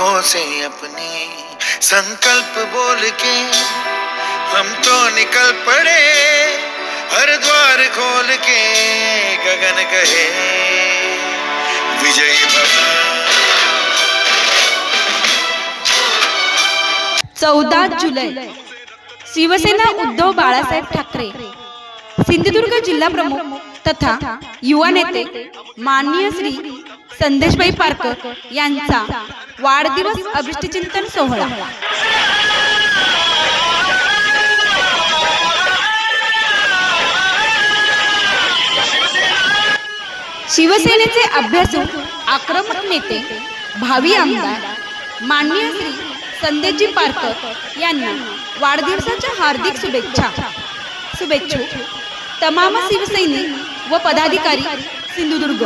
आंखों से अपने संकल्प बोल के हम तो निकल पड़े हर द्वार खोल के गगन कहे विजय चौदा जुलै शिवसेना उद्धव बाळासाहेब ठाकरे सिंधुदुर्ग जिल्हा प्रमुख तथा युवा नेते माननीय श्री संदेशबाई पारकर यांचा वाढदिवस अभिष्टचिंतन सोहळा. शिवसेनेचे अभ्यासू आक्रमक नेते भावी आमदार माननीय श्री संदेशजी पारकर यांना वाढदिवसाच्या हार्दिक शुभेच्छा. शुभेच्छुक तमाम शिवसैनिक व पदाधिकारी सिंधुदुर्ग.